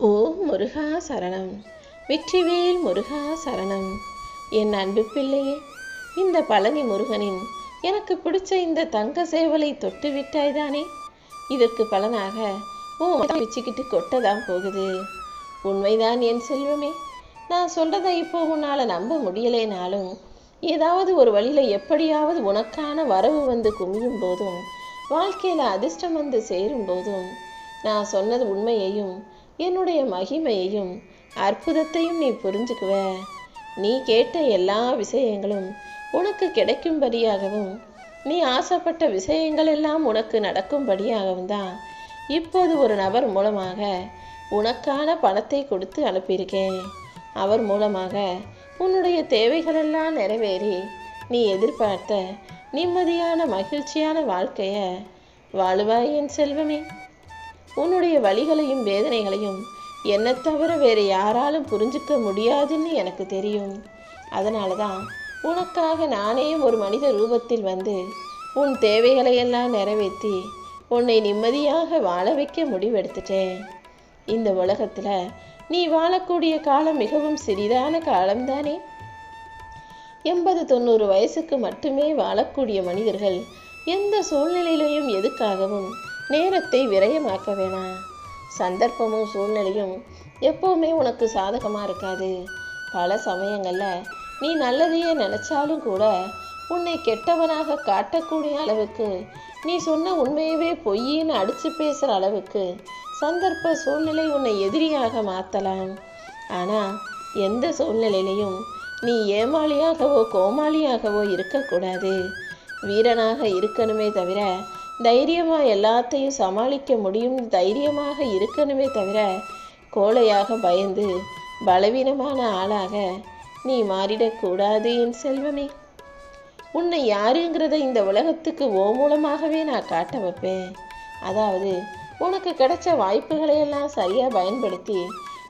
ஓ முருகா சரணம். வெற்றிவேல் முருகா சரணம். என் அன்பு பிள்ளையே இந்த பழனி முருகனின் எனக்கு பிடிச்ச இந்த தங்க சேவலை தொட்டு விட்டாய்தானே? இதற்கு பலனாக ஓ வச்சுக்கிட்டு கொட்டதான் போகுது. உண்மைதான் என் செல்வமே நான் சொல்றதை இப்போ உன்னால நம்ப முடியலைனாலும் ஏதாவது ஒரு வழியில எப்படியாவது உனக்கான வரவு வந்து குமியும் போதும் வாழ்க்கையில் அதிர்ஷ்டம் வந்து சேரும் போதும். நான் சொன்னது உண்மையையும் என்னுடைய மகிமையையும் அற்புதத்தையும் நீ புரிஞ்சுக்குவ. நீ கேட்ட எல்லா விஷயங்களும் உனக்கு கிடைக்கும்படியாகவும் நீ ஆசைப்பட்ட விஷயங்கள் எல்லாம் உனக்கு நடக்கும்படியாகவும் தான் இப்போது ஒரு நபர் மூலமாக உனக்கான பணத்தை கொடுத்து அனுப்பியிருக்கேன். அவர் மூலமாக உன்னுடைய தேவைகளெல்லாம் நிறைவேறி நீ எதிர்பார்த்த நிம்மதியான மகிழ்ச்சியான வாழ்க்கைய வாழுவாய் என் செல்வமே. உன்னுடைய வழிகளையும் வேதனைகளையும் என்னை தவிர வேறு யாராலும் புரிஞ்சுக்க முடியாதுன்னு எனக்கு தெரியும். அதனால தான் உனக்காக நானே ஒரு மனித ரூபத்தில் வந்து உன் தேவைகளை எல்லாம் நிறைவேற்றி உன்னை நிம்மதியாக வாழ வைக்க முடிவெடுத்துட்டேன். இந்த உலகத்தில் நீ வாழக்கூடிய காலம் மிகவும் சிறிதான காலம்தானே? எண்பது தொண்ணூறு வயசுக்கு மட்டுமே வாழக்கூடிய மனிதர்கள் எந்த சூழ்நிலையிலையும் எதுக்காகவும் நேரத்தை விரயமாக்க வேணாம் சந்தர்ப்பமும் சூழ்நிலையும் எப்போவுமே உனக்கு சாதகமாக இருக்காது. பல சமயங்களில் நீ நல்லதையே நினச்சாலும் கூட உன்னை கெட்டவனாக காட்டக்கூடிய அளவுக்கு நீ சொன்ன உண்மையவே பொய்யின்னு அடித்து பேசுகிற அளவுக்கு சந்தர்ப்ப சூழ்நிலை உன்னை எதிரியாக மாற்றலாம் ஆனால் எந்த சூழ்நிலையிலையும் நீ ஏமாளியாகவோ கோமாளியாகவோ இருக்கக்கூடாது. வீரனாக இருக்கணுமே தவிர தைரியமாக எல்லாத்தையும் சமாளிக்க முடியும். தைரியமாக இருக்கணுமே தவிர கோழையாக பயந்து பலவீனமான ஆளாக நீ மாறிடக்கூடாது என் செல்வமே. உன்னை யாருங்கிறத இந்த உலகத்துக்கு ஓ மூலமாகவே நான் காட்ட வைப்பேன். அதாவது உனக்கு கிடைச்ச வாய்ப்புகளையெல்லாம் சரியாக பயன்படுத்தி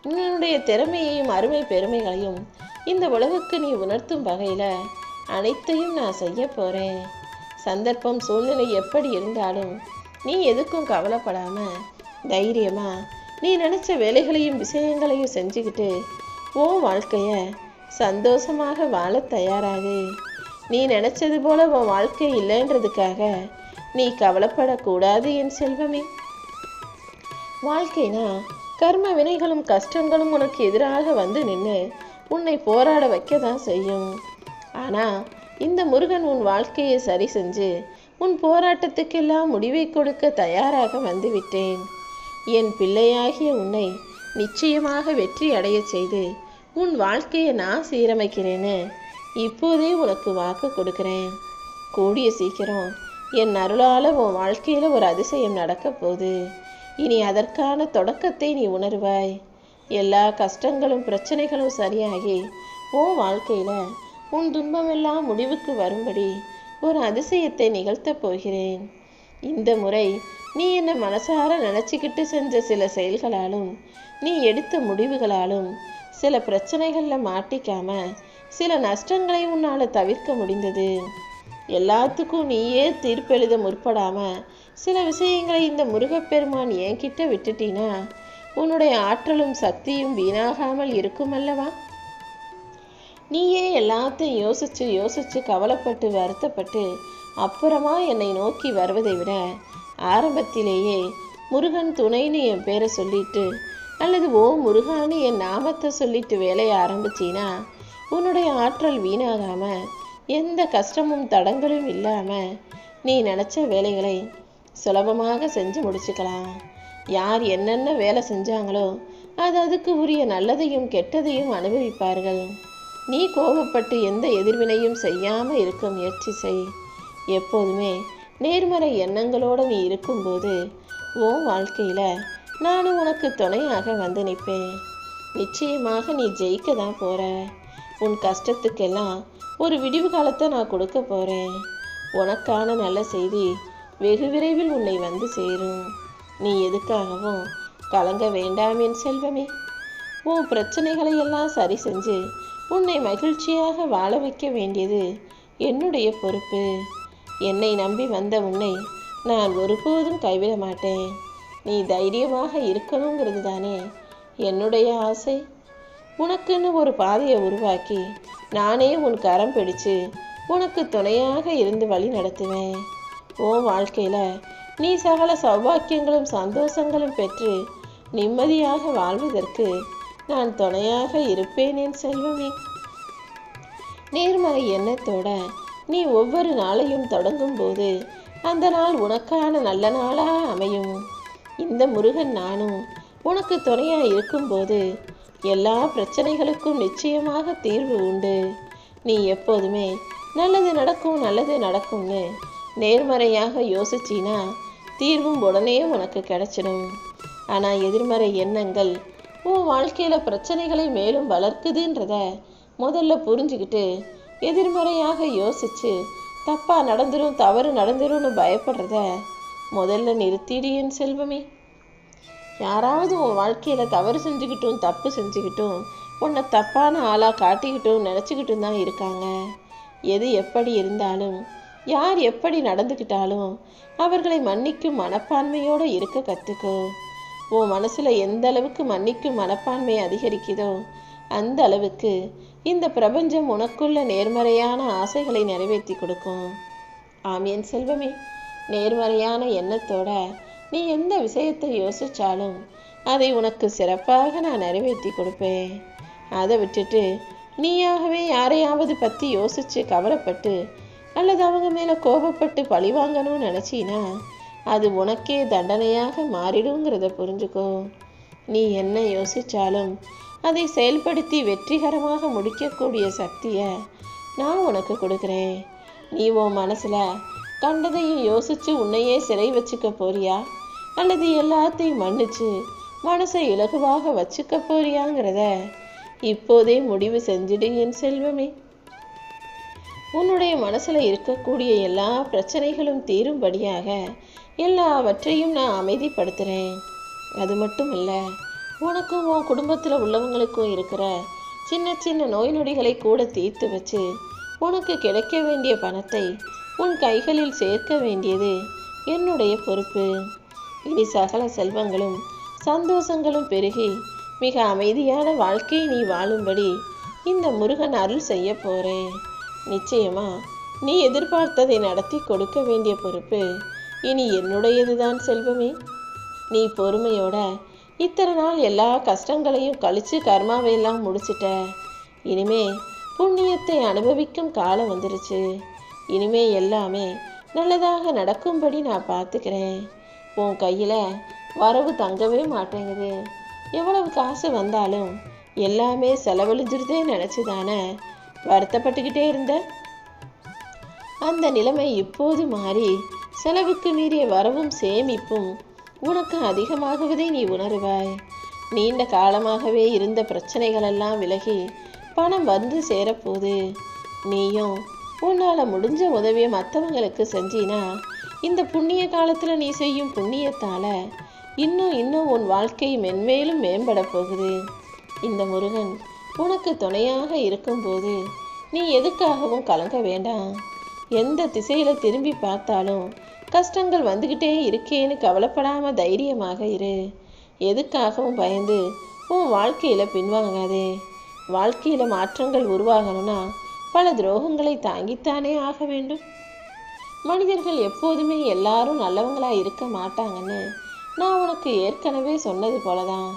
உன்னுடைய திறமையையும் அருமை பெருமைகளையும் இந்த உலகுக்கு நீ உணர்த்தும் வகையில் அனைத்தையும் நான் செய்ய போகிறேன் சந்தர்ப்பம் சூழ்நிலை எப்படி இருந்தாலும் நீ எதுக்கும் கவலைப்படாம தைரியமா நீ நினச்ச வேலைகளையும் விஷயங்களையும் செஞ்சுக்கிட்டு உன் வாழ்க்கைய சந்தோஷமாக வாழ தயாராகு. நீ நினைச்சது போல உன் வாழ்க்கை இல்லைன்றதுக்காக நீ கவலைப்படக்கூடாது என் செல்வமே. வாழ்க்கைனா கர்ம வினைகளும் கஷ்டங்களும் உனக்கு எதிராக வந்து நின்று உன்னை போராட வைக்க தான் செய்யும். ஆனால் இந்த முருகன் உன் வாழ்க்கையை சரி செஞ்சு உன் போராட்டத்துக்கெல்லாம் முடிவை கொடுக்க தயாராக வந்துவிட்டேன். என் பிள்ளையாகிய உன்னை நிச்சயமாக வெற்றி அடையச் செய்து உன் வாழ்க்கையை நான் சீரமைக்கிறேன்னு இப்போதே உனக்கு வாக்கு கொடுக்கிறேன். கூடிய சீக்கிரம் என் அருளால் உன் வாழ்க்கையில் ஒரு அதிசயம் நடக்க போகுது. இனி அதற்கான தொடக்கத்தை நீ உணர்வாய். எல்லா கஷ்டங்களும் பிரச்சனைகளும் சரியாகி உன் வாழ்க்கையில் உன் துன்பமெல்லாம் முடிவுக்கு வரும்படி ஒரு அதிசயத்தை நிகழ்த்தப் போகிறேன். இந்த முறை நீ என்னை மனசார நினச்சிக்கிட்டு செஞ்ச சில செயல்களாலும் நீ எடுத்த முடிவுகளாலும் சில பிரச்சனைகளில் மாட்டிக்காம சில நஷ்டங்களை உன்னால் தவிர்க்க முடிந்தது. எல்லாத்துக்கும் நீயே தீர்ப்பெழுத முற்படாமல் சில விஷயங்களை இந்த முருகப்பெருமான் என்கிட்ட விட்டுட்டீனா உன்னுடைய ஆற்றலும் சக்தியும் வீணாகாமல் இருக்கும் அல்லவா நீயே எல்லாத்தையும் யோசிச்சு யோசிச்சு கவலைப்பட்டு வருத்தப்பட்டு அப்புறமா என்னை நோக்கி வருவதை விட ஆரம்பத்திலேயே முருகன் துணைன்னு என் பேரை சொல்லிட்டு அல்லது ஓ முருகான்னு என் நாமத்தை சொல்லிட்டு வேலையை ஆரம்பிச்சினா உன்னுடைய ஆற்றல் வீணாகாம எந்த கஷ்டமும் தடங்களும் இல்லாம நீ நினச்ச வேலைகளை சுலபமாக செஞ்சு முடிச்சுக்கலாம். யார் என்னென்ன வேலை செஞ்சாங்களோ அது அதுக்கு உரிய நல்லதையும் கெட்டதையும் அனுபவிப்பார்கள். நீ கோபப்பட்டு எந்த எதிர்வினையும் செய்யாமல் இருக்க முயற்சி செய். எப்போதுமே நேர்மறை எண்ணங்களோடு நீ இருக்கும்போது உன் வாழ்க்கையில் நானும் உனக்கு துணையாக வந்து நிற்பேன். நிச்சயமாக நீ ஜெயிக்க தான் போகிற உன் கஷ்டத்துக்கெல்லாம் ஒரு விடிவு காலத்தை நான் கொடுக்க போகிறேன் உனக்கான நல்ல செய்தி வெகு விரைவில் உன்னை வந்து சேரும். நீ எதுக்காகவும் கலங்க வேண்டாம் என் செல்வமே. உன் பிரச்சனைகளை எல்லாம் சரி செஞ்சு உன்னை மகிழ்ச்சியாக வாழ வைக்க வேண்டியது என்னுடைய பொறுப்பு. என்னை நம்பி வந்த உன்னை நான் ஒருபோதும் கைவிட மாட்டேன். நீ தைரியமாக இருக்கணுங்கிறது தானே என்னுடைய ஆசை. உனக்குன்னு ஒரு பாதையை உருவாக்கி நானே உன் கரம் பிடிச்சு உனக்கு துணையாக இருந்து வழி நடத்துவேன். உன் வாழ்க்கையில் நீ சகல சௌபாக்கியங்களும் சந்தோஷங்களும் பெற்று நிம்மதியாக வாழ்வதற்கு நான் துணையாக இருப்பேன் என் செல்வமே. நேர்மறை எண்ணத்தோட நீ ஒவ்வொரு நாளையும் தொடங்கும் போது அந்த நாள் உனக்கான நல்ல நாளாக அமையும். இந்த முருகன் நானும் உனக்கு துணையாக இருக்கும்போது எல்லா பிரச்சனைகளுக்கும் நிச்சயமாக தீர்வு உண்டு. நீ எப்போதுமே நல்லது நடக்கும் நல்லது நடக்கும்னு நேர்மறையாக யோசிச்சினா தீர்வும் உடனே உனக்கு கிடைச்சிடும். ஆனால் எதிர்மறை எண்ணங்கள் உன் வாழ்க்கையில் பிரச்சனைகளை மேலும் வளர்க்குதுன்றத முதல்ல புரிஞ்சுக்கிட்டு எதிர்மறையாக யோசிச்சு தப்பாக நடந்துடும் தவறு நடந்துரும்னு பயப்படுறத முதல்ல நிறுத்திடு என் செல்வமே. யாராவது உன் வாழ்க்கையில் தவறு செஞ்சுக்கிட்டும் தப்பு செஞ்சுக்கிட்டும் உன்னை தப்பான ஆளாக காட்டிக்கிட்டும் நினச்சிக்கிட்டும் தான் இருக்காங்க. எது எப்படி இருந்தாலும் யார் எப்படி நடந்துக்கிட்டாலும் அவர்களை மன்னிக்கும் மனப்பான்மையோடு இருக்க கற்றுக்கோ உன் மனசுல எந்த அளவுக்கு மன்னிக்கும் மனப்பான்மை அதிகரிக்குதோ அந்த அளவுக்கு இந்த பிரபஞ்சம் உனக்குள்ள நேர்மறையான ஆசைகளை நிறைவேற்றி கொடுக்கும். ஆம் என் செல்வமே. நேர்மறையான எண்ணத்தோட நீ எந்த விஷயத்தை யோசிச்சாலும் அதை உனக்கு சிறப்பாக நான் நிறைவேற்றி கொடுப்பேன். அதை விட்டுட்டு நீயாகவே யாரையாவது பற்றி யோசிச்சு கவலைப்பட்டு அல்லது அவங்க மேலே கோபப்பட்டு பழி வாங்கணும்னு நினச்சின்னா அது உனக்கே தண்டனையாக மாறிடுங்கிறத புரிஞ்சுக்கோ. நீ என்ன யோசிச்சாலும் அதை செயல்படுத்தி வெற்றிகரமாக முடிக்கக்கூடிய சக்தியை நான் உனக்கு கொடுக்குறேன். நீ உன் மனசில் கண்டதையும் யோசிச்சு உன்னையே சிறை வச்சுக்க போறியா? அல்லது எல்லாத்தையும் மன்னிச்சு மனசை இலகுவாக வச்சுக்க போறியாங்கிறத இப்போதே முடிவு செஞ்சிடு என் செல்வமே. உன்னுடைய மனசுல இருக்கக்கூடிய எல்லா பிரச்சனைகளும் தீரும்படியாக எல்லாவற்றையும் நான் அமைதிப்படுத்துகிறேன் அது மட்டும் இல்லை உனக்கும் உன் குடும்பத்தில் உள்ளவங்களுக்கும் இருக்கிற சின்ன சின்ன நோய் நொடிகளை கூட தீர்த்து வச்சு உனக்கு கிடைக்க வேண்டிய பணத்தை உன் கைகளில் சேர்க்க வேண்டியது என்னுடைய பொறுப்பு. இனி சகல செல்வங்களும் சந்தோஷங்களும் பெருகி மிக அமைதியான வாழ்க்கையை நீ வாழும்படி இந்த முருகன் அருள் செய்ய போகிறேன் நிச்சயமா நீ எதிர்பார்த்ததை நடத்தி கொடுக்க வேண்டிய பொறுப்பு இனி என்னுடையதுதான் செல்வமே. நீ பொறுமையோட இத்தனை நாள் எல்லா கஷ்டங்களையும் கழிச்சு கர்மாவையெல்லாம் முடிச்சிட்ட. இனிமே புண்ணியத்தை அனுபவிக்கும் காலம் வந்துருச்சு. இனிமே எல்லாமே நல்லதாக நடக்கும்படி நான் பார்த்துக்கிறேன். உன் கையில் வரவு தங்கவே மாட்டேங்குது. எவ்வளவு காசு வந்தாலும் எல்லாமே செலவழிஞ்சிருதே நினச்சி தானே வருத்தப்பட்டுக்கிட்டே இருந்த? அந்த நிலைமை இப்போது மாறி செலவுக்கு மீறிய வரவும் சேமிப்பும் உனக்கு அதிகமாகுவதை நீ உணருவாய். நீண்ட காலமாகவே இருந்த பிரச்சனைகளெல்லாம் விலகி பணம் வந்து சேரப்போகுது. நீயும் உன்னால் முடிஞ்ச உதவியை மற்றவங்களுக்கு செஞ்சினா இந்த புண்ணிய காலத்தில் நீ செய்யும் புண்ணியத்தால் இன்னும் இன்னும் உன் வாழ்க்கை மென்மேலும் மேம்பட போகுது. இந்த முருகன் உனக்கு துணையாக இருக்கும்போது நீ எதுக்காகவும் கலங்க வேண்டாம். எந்த திசையில் திரும்பி பார்த்தாலும் கஷ்டங்கள் வந்துக்கிட்டே இருக்கேன்னு கவலைப்படாமல் தைரியமாக இரு. எதுக்காகவும் பயந்து உன் வாழ்க்கையில் பின்வாங்காதே. வாழ்க்கையில் மாற்றங்கள் உருவாகணும்னா பல துரோகங்களை தாங்கித்தானே ஆக வேண்டும். மனிதர்கள் எப்போதுமே எல்லாரும் நல்லவங்களாக இருக்க மாட்டாங்கன்னு நான் உனக்கு ஏற்கனவே சொன்னது போலதான்.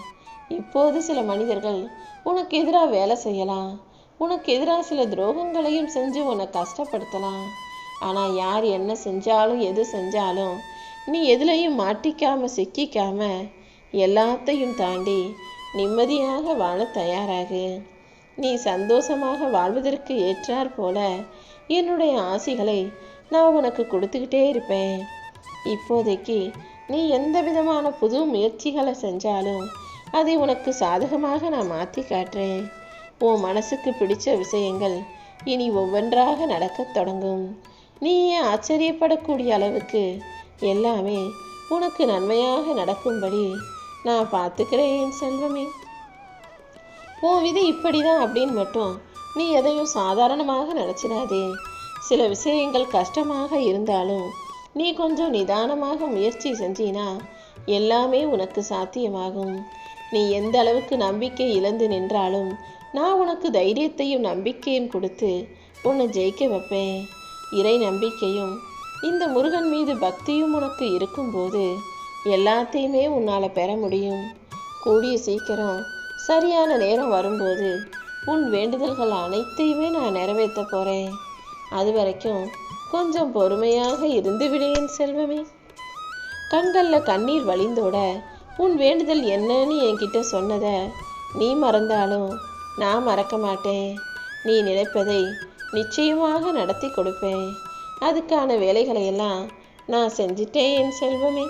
இப்போது சில மனிதர்கள் உனக்கு எதிராக வேலை செய்யலாம். உனக்கு எதிராக சில துரோகங்களையும் செஞ்சு உன்னை கஷ்டப்படுத்தலாம். ஆனால் யார் என்ன செஞ்சாலும் எது செஞ்சாலும் நீ எதுலையும் மாட்டிக்காம சிக்கிக்காம எல்லாத்தையும் தாண்டி நிம்மதியாக வாழ தயாராகு. நீ சந்தோஷமாக வாழ்வதற்கு ஏற்றார் போல என்னுடைய ஆசைகளை நான் உனக்கு கொடுத்துக்கிட்டே இருப்பேன். இப்போதைக்கு நீ எந்த விதமான புது முயற்சிகளை செஞ்சாலும் அதை உனக்கு சாதகமாக நான் மாற்றி காட்டுறேன். உன் மனசுக்கு பிடிச்ச விஷயங்கள் இனி ஒவ்வொன்றாக நடக்கத் தொடங்கும். நீயே ஆச்சரியப்படக்கூடிய அளவுக்கு எல்லாமே உனக்கு நன்மையாக நடக்கும்படி நான் பார்த்துக்கிறேன் செல்வமே. உன் விதி இப்படிதான் அப்படின்னு மட்டும் நீ எதையும் சாதாரணமாக நினச்சிடாதே. சில விஷயங்கள் கஷ்டமாக இருந்தாலும் நீ கொஞ்சம் நிதானமாக முயற்சி செஞ்சினா எல்லாமே உனக்கு சாத்தியமாகும். நீ எந்த அளவுக்கு நம்பிக்கை இழந்து நின்றாலும் நான் உனக்கு தைரியத்தையும் நம்பிக்கையும் கொடுத்து உன்னை ஜெயிக்க வைப்பேன். இறை நம்பிக்கையும் இந்த முருகன் மீது பக்தியும் உனக்கு இருக்கும்போது எல்லாத்தையுமே உன்னால் பெற முடியும். கூடிய சீக்கிரம் சரியான நேரம் வரும்போது உன் வேண்டுதல்கள் அனைத்தையுமே நான் நிறைவேற்ற போகிறேன் அது வரைக்கும் கொஞ்சம் பொறுமையாக இருந்து விடேன் செல்வமே. கண்களில் கண்ணீர் வழிந்தோட உன் வேண்டுதல் என்னன்னு என்கிட்ட சொன்னதை நீ மறந்தாலும் நான் மறக்க மாட்டேன். நீ நினைப்பதை நிச்சயமாக நடத்தி கொடுப்பேன். அதுக்கான வேலைகளை எல்லாம் நான் செஞ்சிட்டேன் என் செல்வமே.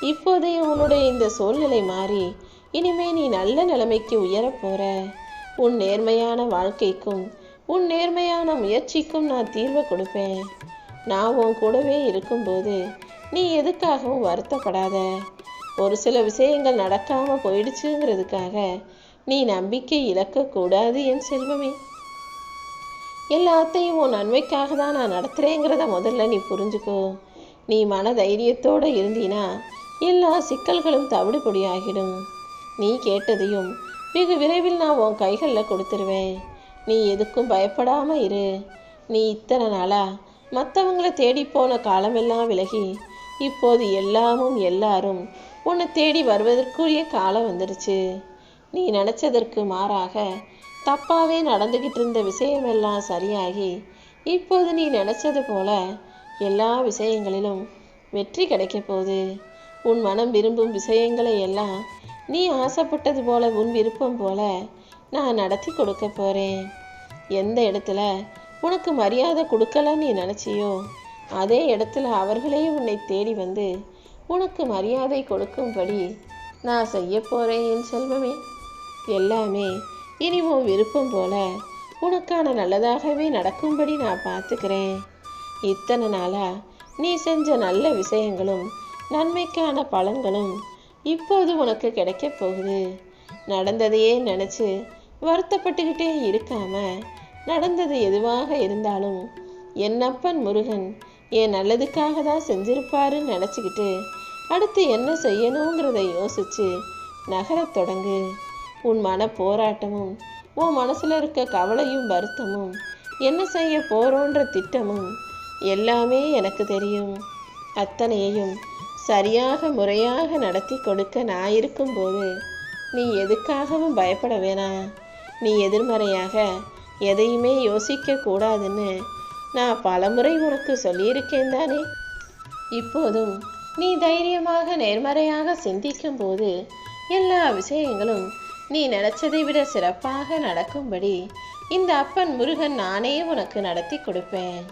இப்போதைய உன்னுடைய இந்த சூழ்நிலை மாறி இனிமே நீ நல்ல நிலைமைக்கு உயரப்போற உன் நேர்மையான வாழ்க்கைக்கும் உன் நேர்மையான முயற்சிக்கும் நான் தீர்வை கொடுப்பேன். நான் உன் கூடவே இருக்கும்போது நீ எதுக்காகவும் வருத்தப்படாத. ஒரு சில விஷயங்கள் நடக்காமல் போயிடுச்சுங்கிறதுக்காக நீ நம்பிக்கை இழக்கக்கூடாது என் செல்வமே. எல்லாத்தையும் உன் நன்மைக்காக தான் நான் நடத்துகிறேங்கிறத முதல்ல நீ புரிஞ்சுக்கோ. நீ மன தைரியத்தோடு இருந்தீனா எல்லா சிக்கல்களும் தவிடுபொடியாகிடும். நீ கேட்டதையும் வெகு விரைவில் நான் உன் கைகளில் கொடுத்துருவேன். நீ எதுக்கும் பயப்படாமல் இரு. நீ இத்தனை நாளாக மற்றவங்கள தேடிப்போன காலமெல்லாம் விலகி இப்போது எல்லாமும் எல்லாரும் உன்னை தேடி வருவதற்குரிய காலம் வந்துடுச்சு. நீ நினச்சதற்கு மாறாக தப்பாகவே நடந்துக்கிட்டு இருந்த விஷயமெல்லாம் சரியாகி இப்போது நீ நினச்சது போல எல்லா விஷயங்களிலும் வெற்றி கிடைக்க போகுது. உன் மனம் விரும்பும் விஷயங்களை எல்லாம் நீ ஆசைப்பட்டது போல உன் விருப்பம் போல நான் நடத்தி கொடுக்க போகிறேன் எந்த இடத்துல உனக்கு மரியாதை கொடுக்கலன்னு நீ நினச்சியோ அதே இடத்துல அவர்களே உன்னை தேடி வந்து உனக்கு மரியாதை கொடுக்கும்படி நான் செய்ய போகிறேன் என் செல்வமே. எல்லாமே இனி உன் விருப்பம் போல உனக்கான நல்லதாகவே நடக்கும்படி நான் பார்த்துக்கிறேன். இத்தனை நாளாக நீ செஞ்ச நல்ல விஷயங்களும் நன்மைக்கான பலன்களும் இப்போது உனக்கு கிடைக்க போகுது. நடந்ததையே நினச்சி வருத்தப்பட்டுக்கிட்டே இருக்காம நடந்தது எதுவாக இருந்தாலும் என்னப்பன் முருகன் என் நல்லதுக்காக தான் செஞ்சிருப்பாருன்னு நினச்சிக்கிட்டு அடுத்து என்ன செய்யணுங்கிறத யோசிச்சு நகரத் தொடங்கு. உன் மன போராட்டமும் உன் மனசில் இருக்க கவலையும் வருத்தமும் என்ன செய்ய போகிறோன்ற திட்டமும் எல்லாமே எனக்கு தெரியும். அத்தனையையும் சரியாக முறையாக நடத்தி கொடுக்க நான் இருக்கும்போது நீ எதுக்காகவும் பயப்பட வேணாம் நீ எதிர்மறையாக எதையுமே யோசிக்க கூடாதுன்னு நான் பலமுறை உனக்கு சொல்லியிருக்கேன் தானே. இப்போதும் நீ தைரியமாக நேர்மறையாக சிந்திக்கும் போது எல்லா விஷயங்களும் நீ நினைச்சதை விட சிறப்பாக நடக்கும்படி இந்த அப்பன் முருகன் நானே உனக்கு நடத்தி கொடுப்பேன்.